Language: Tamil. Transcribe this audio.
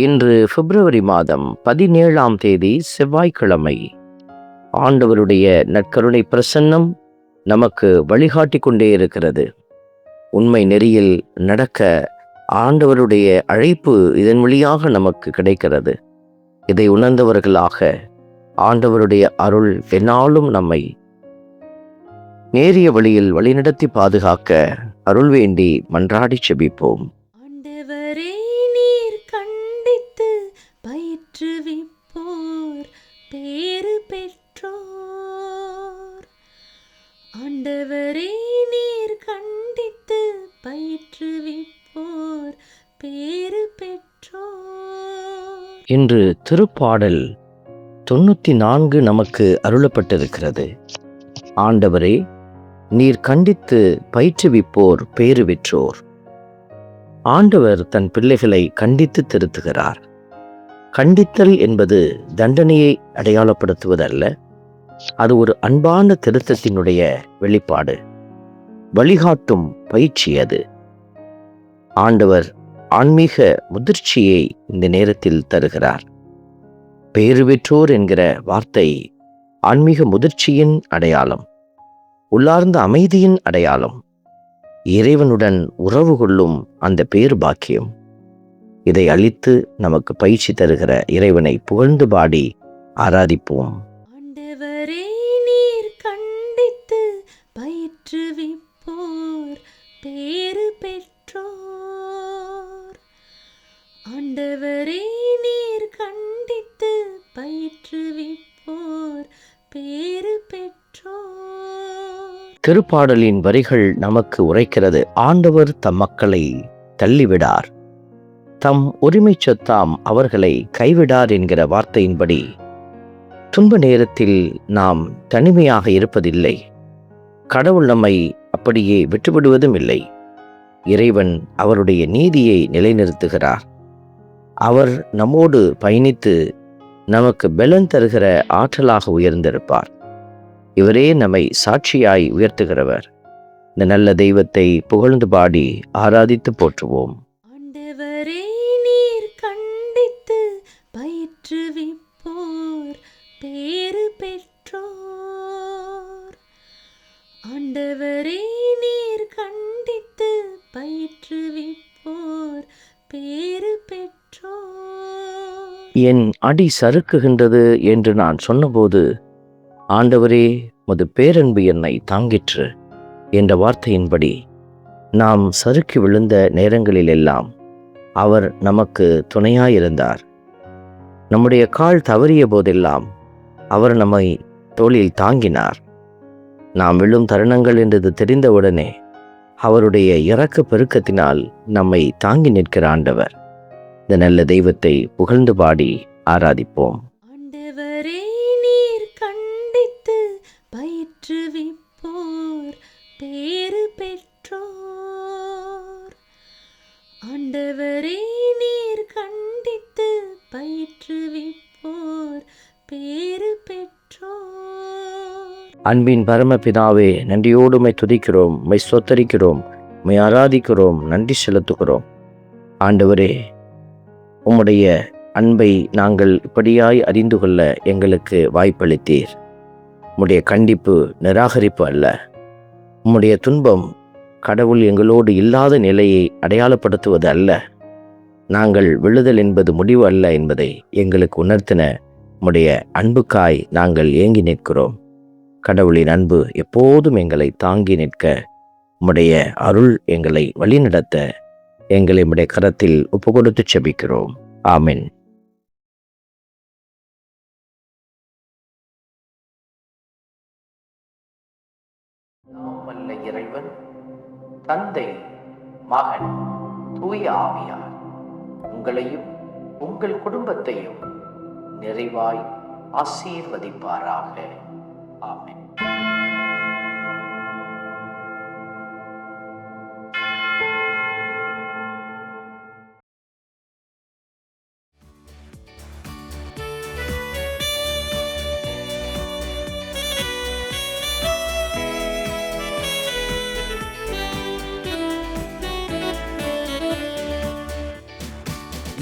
இன்று பிப்ரவரி மாதம் பதினேழாம் தேதி செவ்வாய்க்கிழமை. ஆண்டவருடைய நற்கருணை பிரசன்னம் நமக்கு வழிகாட்டி கொண்டே இருக்கிறது. உண்மை நெறியில் நடக்க ஆண்டவருடைய அழைப்பு இதன் வழியாக நமக்கு கிடைக்கிறது. இதை உணர்ந்தவர்களாக ஆண்டவருடைய அருள் என்னாலும் நம்மை நேரிய வழியில் வழிநடத்தி பாதுகாக்க அருள் வேண்டி மன்றாடி செபிப்போம். ஆண்டவரே நீர் கண்டித்து பயிற்றுவிப்போர் பேறு பெற்றோர். இன்று திருப்பாடல் தொண்ணூத்தி நான்கு நமக்கு அருளப்பட்டிருக்கிறது. ஆண்டவரே நீர் கண்டித்து பயிற்றுவிப்போர் பேறு பெற்றோர். ஆண்டவர் தன் பிள்ளைகளை கண்டித்து திருத்துகிறார். கண்டித்தல் என்பது தண்டனையை அடையாளப்படுத்துவதல்ல. அது ஒரு அன்பான திருத்தத்தினுடைய வெளிப்பாடு. வழிகாட்டும் பயிற்சி அது. ஆண்டவர் ஆன்மீக முதிர்ச்சியை இந்த நேரத்தில் தருகிறார். பேறு பெற்றோர் என்கிற வார்த்தை ஆன்மீக முதிர்ச்சியின் அடையாளம். உள்ளார்ந்த அமைதியின் அடையாளம். இறைவனுடன் உறவு கொள்ளும் அந்த பேறு பாக்கியம் இதை அளித்து நமக்கு பயிற்சி தருகிற இறைவனை புகழ்ந்து பாடி ஆராதிப்போம். ஆண்டவரே நீர் கண்டித்து பயிற்றுவிப்போர் பேறு பெற்றோர். திருப்பாடலின் வரிகள் நமக்கு உரைக்கிறது ஆண்டவர் தம் மக்களை தள்ளிவிடார். தம் உரிமை சொத்தாம் அவர்களை கைவிடார் என்கிற வார்த்தையின்படி துன்ப நேரத்தில் நாம் தனிமையாக இருப்பதில்லை. கடவுள் நம்மை அப்படியே விட்டுவிடுவதும் இல்லை. இறைவன் அவருடைய நீதியை நிலைநிறுத்துகிறார். அவர் நம்மோடு பயணித்து நமக்கு பலன் தருகிற ஆற்றலாக உயர்ந்திருப்பார். இவரே நம்மை சாட்சியாய் உயர்த்துகிறவர். இந்த நல்ல தெய்வத்தை புகழ்ந்து பாடி ஆராதித்து போற்றுவோம். ஆண்டவரே நீர் கண்டித்து பயிற்றுவிப்போர் பேறு பெற்றோர். ஆண்டவரே என் அடி சறுக்குகின்றது என்று நான் சொன்னபோது ஆண்டவரே மது பேரன்பு என்னை தாங்கிற்று என்ற வார்த்தையின்படி நாம் சறுக்கி விழுந்த நேரங்களிலெல்லாம் அவர் நமக்கு துணையாயிருந்தார். நம்முடைய கால் தவறிய போதெல்லாம் அவர் நம்மை தோளில் தாங்கினார். நாம் விழும் தருணங்கள் என்றது தெரிந்தவுடனே அவருடைய இறக்க பெருக்கத்தினால் நம்மை தாங்கி நிற்கிற ஆண்டவர். இந்த நல்ல தெய்வத்தை புகழ்ந்து பாடி ஆராதிப்போம். ஆண்டவரே நீர் கண்டித்து பயிற்றுவிப்போர் பேறு பெற்றோர். ஆண்டவரே நீர் கண்டித்து பயிற்றுவிப்போர் பேறு பெற்றோர். அன்பின் பரமபிதாவே நன்றியோடு உம்மை துதிக்கிறோம் உம்மை சொத்தரிக்கிறோம் உம்மை ஆராதிக்கிறோம் நன்றி செலுத்துகிறோம். ஆண்டவரே உம்முடைய அன்பை நாங்கள் இப்படியாய் அறிந்து கொள்ள எங்களுக்கு வாய்ப்பளித்தீர். உம்முடைய கண்டிப்பு நிராகரிப்பு அல்ல. உம்முடைய துன்பம் கடவுள் எங்களோடு இல்லாத நிலையை அடையாளப்படுத்துவது அல்ல. நாங்கள் விழுதல் என்பது முடிவு அல்ல என்பதை எங்களுக்கு உணர்த்தின உம்முடைய அன்புக்காய் நாங்கள் ஏங்கி நிற்கிறோம். கடவுளின் அன்பு எப்போதும் எங்களை தாங்கி நிற்க உம்முடைய அருள் எங்களை வழிநடத்த எங்களை உம்முடைய கரத்தில் ஒப்பு கொடுத்து செபிக்கிறோம். ஆமென். வல்ல இறைவன் தந்தை மகன் தூய ஆவியார் உங்களையும் உங்கள் குடும்பத்தையும் நிறைவாய் ஆசீர்வதிப்பாராக. ஆமென்.